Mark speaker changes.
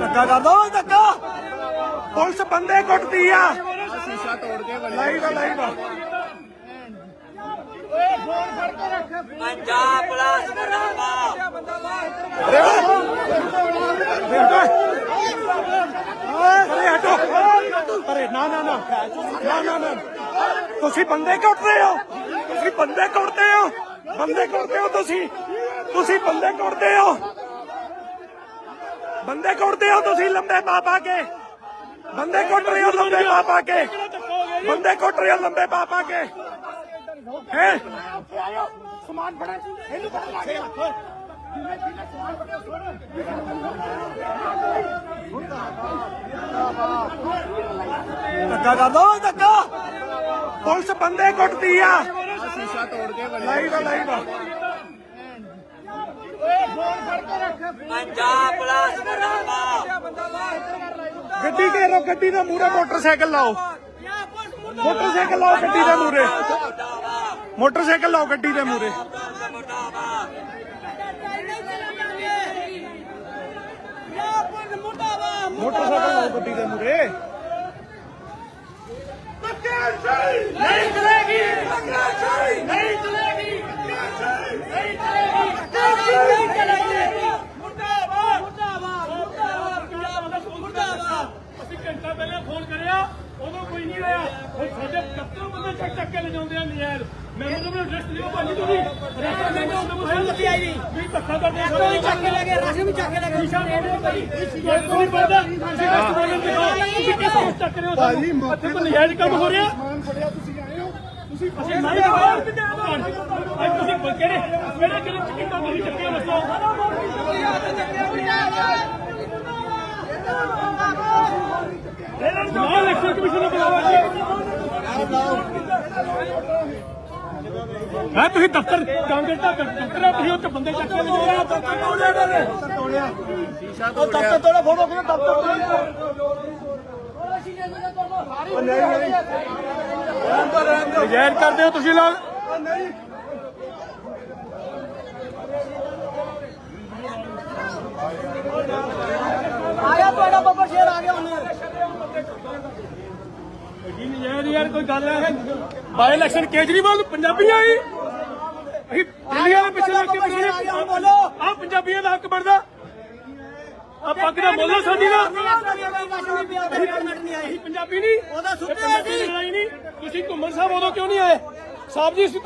Speaker 1: ਧੱਕਾ ਕਰਦਾ ਓਏ ਧੱਕਾ। ਪੁਲਿਸ ਬੰਦੇ ਕੁੱਟਦੀ ਆ।
Speaker 2: ਸ਼ੀਸ਼ਾ ਤੋੜ ਕੇ
Speaker 1: ਲਾਈਵ ਆ ਲਾਈਵ ਆ।
Speaker 3: ਪੰਜਾਬ ਪੁਲਿਸ ਮੁਰਦਾਬਾਦ
Speaker 1: ਅਰੇ ਹਟੋ। ਅਰੇ ਨਾ ਨਾ ਨਾ। ਨਾ ਨਾ ਨਾ। ਤੁਸੀਂ ਬੰਦੇ ਕੁੱਟ ਰਹੇ ਹੋ। ਤੁਸੀਂ ਬੰਦੇ ਕੁੱਟਦੇ ਹੋ। ਬੰਦੇ ਕੁੱਟਦੇ ਹੋ ਤੁਸੀਂ। ਤੁਸੀਂ ਬੰਦੇ ਕੁੱਟਦੇ ਹੋ। ਬੰਦੇ ਕੁੱਟਦੇ ਹੋ ਤੁਸੀਂ ਲੰਬੇ ਪਾ ਪਾ ਕੇ। ਬੰਦੇ ਕੁੱਟ ਰਹੇ ਹੋ ਲੰਬੇ ਪਾ ਪਾ ਕੇ। ਬੰਦੇ ਕੁੱਟ ਰਹੇ ਹੋ ਲੰਬੇ ਪਾ ਪਾ ਕੇ। ਹੈ? ਸਮਾਨ ਫੜਾ। ਇਹਨੂੰ ਪਤਾ ਲੱਗ। ਗਿਆ ਧੱਕਾ ਕਰਦਾ ਦੋ ਧੱਕਾ। ਪੁਲਿਸ ਬੰਦੇ ਕੁੱਟਦੀ ਆ।
Speaker 2: ਸ਼ੀਸ਼ਾ ਤੋੜ ਕੇ
Speaker 1: ਲਾਈਵ ਆ ਲਾਈਵ ਆ।
Speaker 3: ਪੰਜਾਬ ਪੁਲਿਸ
Speaker 1: ਗੱਡੀ ਘੇਰੋ, ਗੱਡੀ ਦੇ ਮੂਹਰੇ ਮੋਟਰਸਾਈਕਲ ਲਾਓ। ਮੋਟਰਸਾਈਕਲ ਲਾਓ ਗੱਡੀ ਦੇ ਮੂਹਰੇ। ਮੋਟਰਸਾਈਕਲ ਲਾਓ ਗੱਡੀ ਦੇ ਮੂਹਰੇ। ਮੋਟਰਸਾਈਕਲ ਲਾਓ ਗੱਡੀ ਦੇ ਮੂਹਰੇ।
Speaker 4: ਨਹੀਂ ਚਲੇਗੀ ਧੱਕਾਸ਼ਾਹੀ ਨਹੀਂ ਚਲੇਗੀ ਧੱਕਾਸ਼ਾਹੀ ਨਹੀਂ ਚਲੇਗੀ ਧੱਕਾਸ਼ਾਹੀ ਨਹੀਂ ਚਲੇਗੀ ਮੁਰਦਾਬਾਦ ਮੁਰਦਾਬਾਦ ਮੁਰਦਾਬਾਦ ਪੰਜਾਬ ਦਾ ਮੁਰਦਾਬਾਦ
Speaker 5: ਅਸੀਂ ਘੰਟਾ ਪਹਿਲਾਂ ਫੋਨ ਕਰਿਆ ਉਦੋਂ ਕੋਈ ਨਹੀਂ ਆਇਆ ਹੁਣ ਸਾਡੇ 70 ਬੰਦੇ ਚੱਕ ਚੱਕ ਕੇ ਲਿਜਾਉਂਦੇ ਆ ਨਜ਼ਾਇਰ ਮੈਨੂੰ ਤਾਂ ਐਡਰੈਸ ਦਿਓ ਭਾਜੀ ਤੁਸੀਂ। ਰਸਤਾ ਦੇ ਦਿਓ ਤੁਹਾਨੂੰ ਕੋਈ ਲੱਗੀ ਆਈ। ਨਹੀਂ ਵੀ ਧੱਕਾ ਕਰਦੇ ਆ ਕੋਈ ਚੱਕ ਕੇ ਲੈ ਗਏ ਰਾਸ਼ਨ ਵੀ ਚੱਕ ਕੇ ਲੈ ਗਏ। ਨਿਸ਼ਾ ਦੇ ਦਿਓ ਭਾਈ ਕੋਈ ਨਹੀਂ ਪੜਦਾ ਤੁਸੀਂ ਰਸਤ ਬੋਲਣ ਦੇ ਤੁਸੀਂ ਕਿਸ ਨੂੰ ਚੱਕ ਰਹੇ ਹੋ ਭਾਜੀ ਮੌਕੇ ਤੇ ਨਜ਼ਾਇਰ ਕੰਮ ਹੋ ਰਿਹਾ?
Speaker 2: ਸਮਾਨ ਫੜਿਆ ਤੁਸੀਂ ਆਏ ਹੋ। ਤੁਸੀਂ
Speaker 5: ਅਸੀਂ ਨਹੀਂ ਦਵਾਇਆ ਅੱਜ ਤੁਸੀਂ ਕਿਹੜੇ ਕਿਹੜੇ ਕਿਹੜੇ ਚਿੱਟਾ ਤੁਸੀਂ ਚੱਕਿਆ ਦੱਸੋ? ਨਾਲ ਇਲੈਕਸ਼ਨ ਕਮਿਸ਼ਨ ਨੂੰ ਬੁਲਾਵਾ ਜੀ ਹਾਂ ਤੁਸੀਂ ਦਫ਼ਤਰ ਕਾਂਗਰਸ ਦਾ ਦਫ਼ਤਰ ਹੈ ਤੁਸੀਂ ਉੱਥੇ ਬੰਦੇ ਚੱਕ ਕੇ ਲਿਜਾ ਰਹੇ ਹੋ। ਦਫ਼ਤਰ ਤੋੜਿਆ
Speaker 2: ਸ਼ੀਸ਼ਾ
Speaker 1: ਉਹ
Speaker 2: ਤੋੜਿਆ।
Speaker 1: ਦਫ਼ਤਰ ਤੋੜਾ ਫੋਟੋ ਕਿਹਨੇ ਦਫ਼ਤਰ ਤੋੜਾ
Speaker 5: ਨਜਾਇਜ਼ ਕਰਦੇ ਹੋ ਤੁਸੀਂ ਲੋਕ?
Speaker 4: ਆਇਆ
Speaker 5: ਜੀ ਨਜਾਇਜ਼ ਯਾਰ ਕੋਈ ਗੱਲ ਹੈ? ਬਾਈ ਇਲੈਕਸ਼ਨ ਕੇਜਰੀਵਾਲ ਪੰਜਾਬੀਆਂ ਆਈ ਅਸੀਂ ਦਿੱਲੀਆਂ ਦੇ ਪਿੱਛੇ ਲੱਗ ਕੇ ਬਣੇ ਬੋਲੋ। ਆ ਪੰਜਾਬੀਆਂ ਦਾ ਹੱਕ ਬਣਦਾ। ਆ ਪੱਗ ਦਾ ਬੋਲੋ ਸਾਡੀ ਦਾ। ਅਸੀਂ ਪੰਜਾਬੀ ਨਹੀਂ।
Speaker 4: ਉਹਦਾ ਸੁੱਤੇ
Speaker 5: ਨਹੀਂ। ਤੁਸੀਂ ਘੁੰਮਣ ਸਾਹਿਬ ਉਦੋਂ ਕਿਉਂ ਨਹੀਂ ਆਏ? ਸਾਹਿਬ ਜੀ ਅਸੀਂ